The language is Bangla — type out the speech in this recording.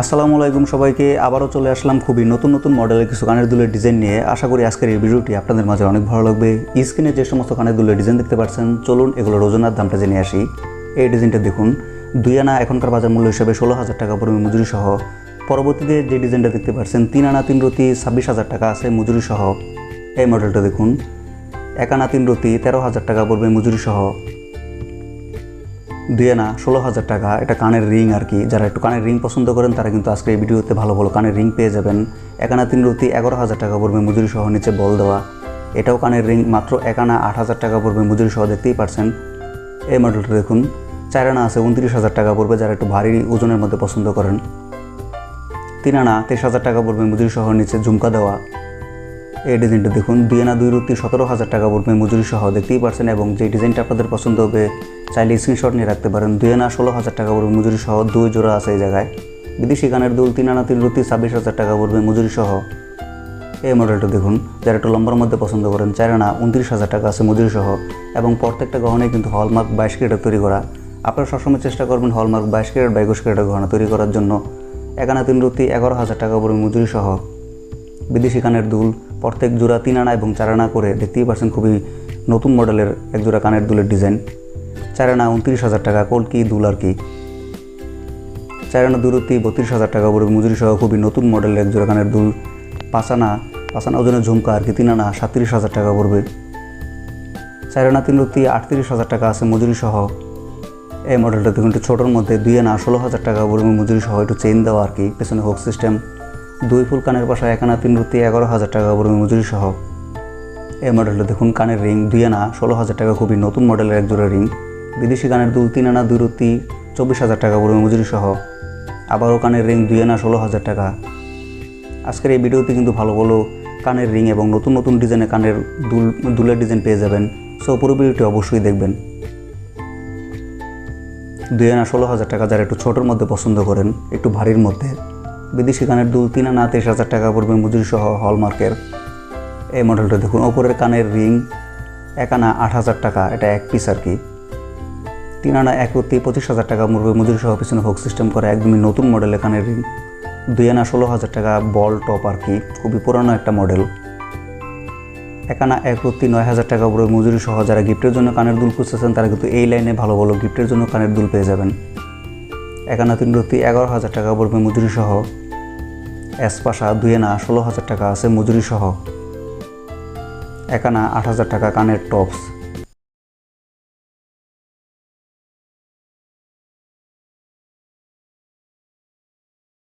আসসালামু আলাইকুম সবাইকে, আবারও চলে আসলাম খুবই নতুন নতুন মডেলের কিছু কানের দুলের ডিজাইন নিয়ে। আশা করি আজকের এই ভিডিওটি আপনাদের মাঝে অনেক ভালো লাগবে। স্ক্রিনে যে সমস্ত কানের দুলের ডিজাইন দেখতে পাচ্ছেন, চলুন এগুলোর ওজনার দামটা জেনে আসি। এই ডিজাইনটা দেখুন, দুই আনা এখনকার বাজার মূল্য হিসেবে ষোলো হাজার টাকা পড়বে মজুরি সহ। পরবর্তীতে যে ডিজাইনটা দেখতে পাচ্ছেন, তিন আনা তিন রতি, ছাব্বিশ হাজার টাকা আছে মজুরি সহ। এই মডেলটা দেখুন, এক আনা তিন রতি, তেরো হাজার টাকা পড়বে মজুরি সহ। দুই আনা ষোলো হাজার টাকা, এটা কানের রিং আর কি। যারা একটু কানের রিং পছন্দ করেন, তারা কিন্তু আজকে এই ভিডিওতে ভালো ভালো কানের রিং পেয়ে যাবেন। একানা তিন রতি এগারো হাজার টাকা পড়বে মজুরি সহ নিচে বল দেওয়া। এটাও কানের রিং, মাত্র এক আনা আট হাজার টাকা পড়বে মজুরি সহ দেখতেই পারছেন। এই মডেলটা দেখুন চার আনা আছে উনত্রিশ হাজার টাকা পড়বে, যারা একটু ভারী ওজনের মধ্যে পছন্দ করেন। তিন আনা তেইশ হাজার টাকা পড়বে মজুরি সহ নিচে ঝুমকা দেওয়া। এই ডিজাইনটা দেখুন দুই আনা দুই রুতি সতেরো হাজার টাকা পড়বে মজুরি সহ, দেখতেই পারছেন, এবং যে ডিজাইনটা আপনাদের পছন্দ হবে, চাইলে স্ক্রিনশট নিয়ে রাখতে পারেন। দুই আনা ষোলো হাজার টাকা পড়বে মজুরি সহ, দুই জোড়া আছে এই জায়গায়। বিদেশি গানের দুল, তিন আনা তিন রুতি, ছাব্বিশ হাজার টাকা পড়বে মজুরি সহ। এই মডেলটা দেখুন, যারা একটু লম্বার মধ্যে পছন্দ করেন, চার আনা উনত্রিশ হাজার টাকা আছে মজুরি সহ, এবং প্রত্যেকটা গহনায় কিন্তু হলমার্ক বাইশ ক্যারেটের তৈরি করা। আপনারা সবসময় চেষ্টা করবেন হলমার্ক বাইশ ক্যারেট বা একুশ গহনা তৈরি করার জন্য। একানা তিন রুতি, এগারো হাজার টাকা পড়বে মজুরি সহ। বিদেশি কানের দুল প্রত্যেক জোড়া তিন আনা এবং চার আনা করে দেখতেই পাচ্ছেন খুবই নতুন মডেলের এক জোড়া কানের দুলের ডিজাইন। চার আনা উনত্রিশ হাজার টাকা কলকি দুল আর কি। চার আনা দূরত্ব বত্রিশ হাজার টাকা পড়বে মজুরি সহ খুবই নতুন মডেলের এক জোড়া কানের দুল। পাঁচ আনা পাঁচ আনা ওজনের ঝুমকা আর কি, তিন আনা সাতত্রিশ হাজার টাকা পড়বে। চার আনা তিন রুতি আটত্রিশ হাজার টাকা আছে মজুরি সহ। এই মডেলটা দেখুন, একটু ছোটোর মধ্যে দুই আনা ষোলো হাজার টাকা পড়বে মজুরি সহ, একটু চেইন দেওয়া আর কি, পেছনে হোক সিস্টেম দুই ফুল কানের পাশে এক আনা তিন রুতি এগারো হাজার টাকা পড়বে মজুরি সহ। এই মডেলটা দেখুন কানের রিং, দুই আনা ষোলো হাজার টাকা, খুবই নতুন মডেলের এক জোড়া রিং। বিদেশি কানের দুল তিন আনা, দুই রুতি চব্বিশ হাজার টাকা পড়বে মজুরি সহ। আবারও কানের রিং দুই আনা ষোলো হাজার টাকা। আজকের এই ভিডিওতে কিন্তু ভালো ভালো কানের রিং এবং নতুন নতুন ডিজাইনের কানের দুল, দুলের ডিজাইন পেয়ে যাবেন। সো পুরো ভিডিওটি অবশ্যই দেখবেন। দুই আনা ষোলো হাজার টাকা যারা একটু ছোটোর মধ্যে পছন্দ করেন, একটু ভারীর মধ্যে বিদেশি কানের দুল তিন আনা তেইশ হাজার টাকা পড়বে মজুরি সহ হলমার্কের। এই মডেলটা দেখুন, ওপরের কানের রিং এক আনা আট হাজার টাকা, এটা এক পিস আর কি। তিন আনা এক রুতি পঁচিশ হাজার টাকা পড়বে মজুরি সহ পিছনে হোক সিস্টেম করা একদমই নতুন মডেলের কানের রিং। দুই আনা ষোলো হাজার টাকা বল টপ আর কি, খুবই পুরানো একটা মডেল। এক আনা এক রত্তি নয় হাজার টাকা পড়বে মজুরি সহ যারা গিফটের জন্য কানের দুল খুঁজতেছেন, তারা কিন্তু এই লাইনে ভালো ভালো গিফটের জন্য কানের দুল পেয়ে যাবেন। একানা তিন রত্তি এগারো হাজার টাকা পড়বে মজুরি সহ এসপাশা দুই না ষোলো হাজার টাকা আছে মজুরি সহ একানা আট হাজার টাকা কানের টপস।